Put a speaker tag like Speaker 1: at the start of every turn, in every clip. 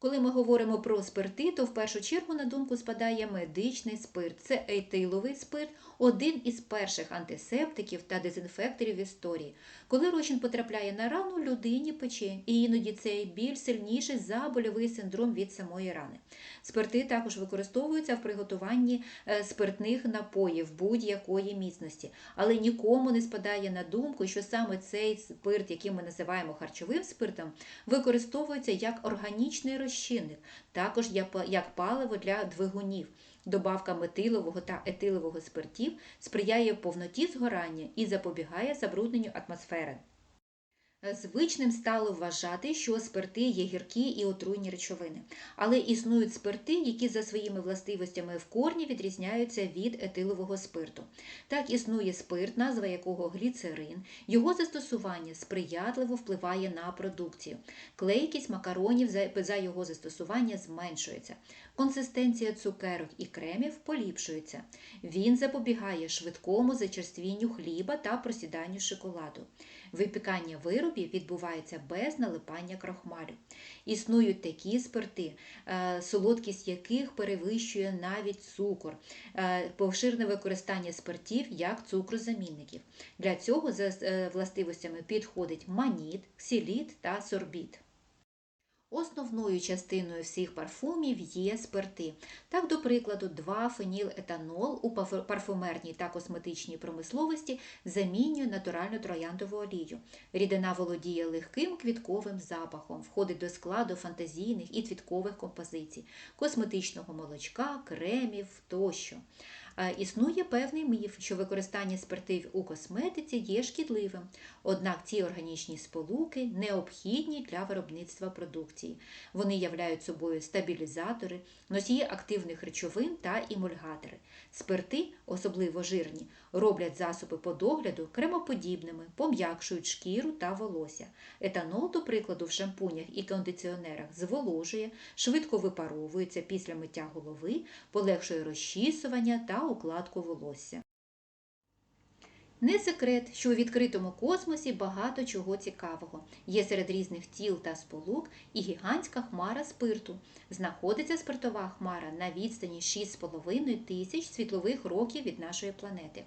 Speaker 1: Коли ми говоримо про спирти, то в першу чергу на думку спадає медичний спирт. Це етиловий спирт, один із перших антисептиків та дезінфекторів в історії. Коли розчин потрапляє на рану, людині пече, і іноді цей біль сильніший за больовий синдром від самої рани. Спирти також використовуються в приготуванні е, спиртних напоїв будь-якої міцності, але нікому не спадає на думку, що саме цей спирт, який ми називаємо харчовим спиртом, використовується як органічний розчинник, також як паливо для двигунів. Добавка метилового та етилового спиртів сприяє повноті згорання і запобігає забрудненню атмосфери. Звичним стало вважати, що спирти є гіркі і отруйні речовини, але існують спирти, які за своїми властивостями в корні відрізняються від етилового спирту. Так існує спирт, назва якого гліцерин. Його застосування сприятливо впливає на продукцію. Клейкість макаронів за- за його застосування зменшується. Консистенція цукерок і кремів поліпшується. Він запобігає швидкому зачерствінню хліба та просіданню шоколаду. Випікання виробів відбувається без налипання крохмалю. Існують такі спирти, е, солодкість яких перевищує навіть цукор, е, поширене використання спиртів як цукрозамінників. Для цього за е, властивостями підходить маніт, ксиліт та сорбіт. Основною частиною всіх парфумів є спирти. Так, до прикладу, 2-фенілетанол у парфумерній та косметичній промисловості замінює натуральну трояндову олію. Рідина володіє легким квітковим запахом, входить до складу фантазійних і квіткових композицій, косметичного молочка, кремів тощо. Існує певний міф, що використання спиртів у косметиці є шкідливим, однак ці органічні сполуки необхідні для виробництва продукції. Вони являють собою стабілізатори, носії активних речовин та емульгатори. Спирти, особливо жирні, роблять засоби по догляду кремоподібними, пом'якшують шкіру та волосся. Етанол, до прикладу, в шампунях і кондиціонерах зволожує, швидко випаровується після миття голови, полегшує розчісування та укладку волосся. Не секрет, що у відкритому космосі багато чого цікавого. Є серед різних тіл та сполук і гігантська хмара спирту. Знаходиться спиртова хмара на відстані 6,5 тисяч світлових років від нашої планети.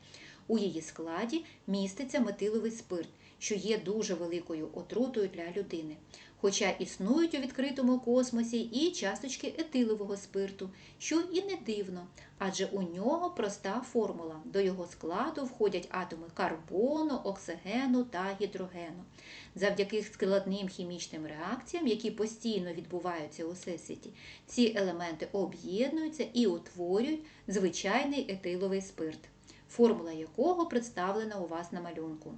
Speaker 1: У її складі міститься метиловий спирт, що є дуже великою отрутою для людини. Хоча існують у відкритому космосі і часточки етилового спирту, що і не дивно, адже у нього проста формула. До його складу входять атоми карбону, оксигену та гідрогену. Завдяки складним хімічним реакціям, які постійно відбуваються у всесвіті, ці елементи об'єднуються і утворюють звичайний етиловий спирт, формула якого представлена у вас на малюнку.